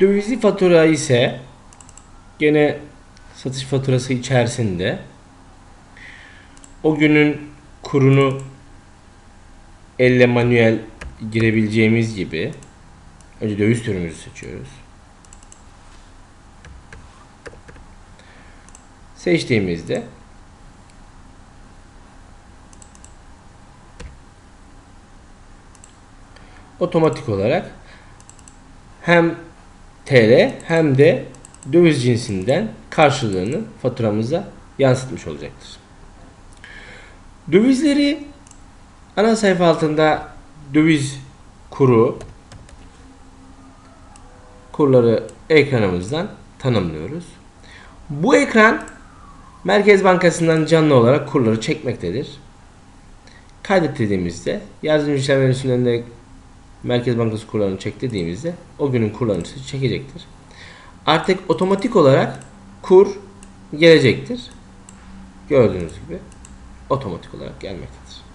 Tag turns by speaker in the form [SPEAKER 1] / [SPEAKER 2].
[SPEAKER 1] Dövizli fatura ise gene satış faturası içerisinde o günün kurunu elle manuel girebileceğimiz gibi önce döviz türümüzü seçiyoruz. Seçtiğimizde otomatik olarak hem TL hem de döviz cinsinden karşılığını faturamıza yansıtmış olacaktır. Dövizleri ana sayfa altında döviz kuru kurları ekranımızdan tanımlıyoruz. Bu ekran Merkez Bankası'ndan canlı olarak kurları çekmektedir. Kaydet dediğimizde yardımcı işlem menüsünde Merkez Bankası kurlarını çek dediğimizde o günün kurlarını çekecektir. Artık otomatik olarak kur gelecektir. Gördüğünüz gibi otomatik olarak gelmektedir.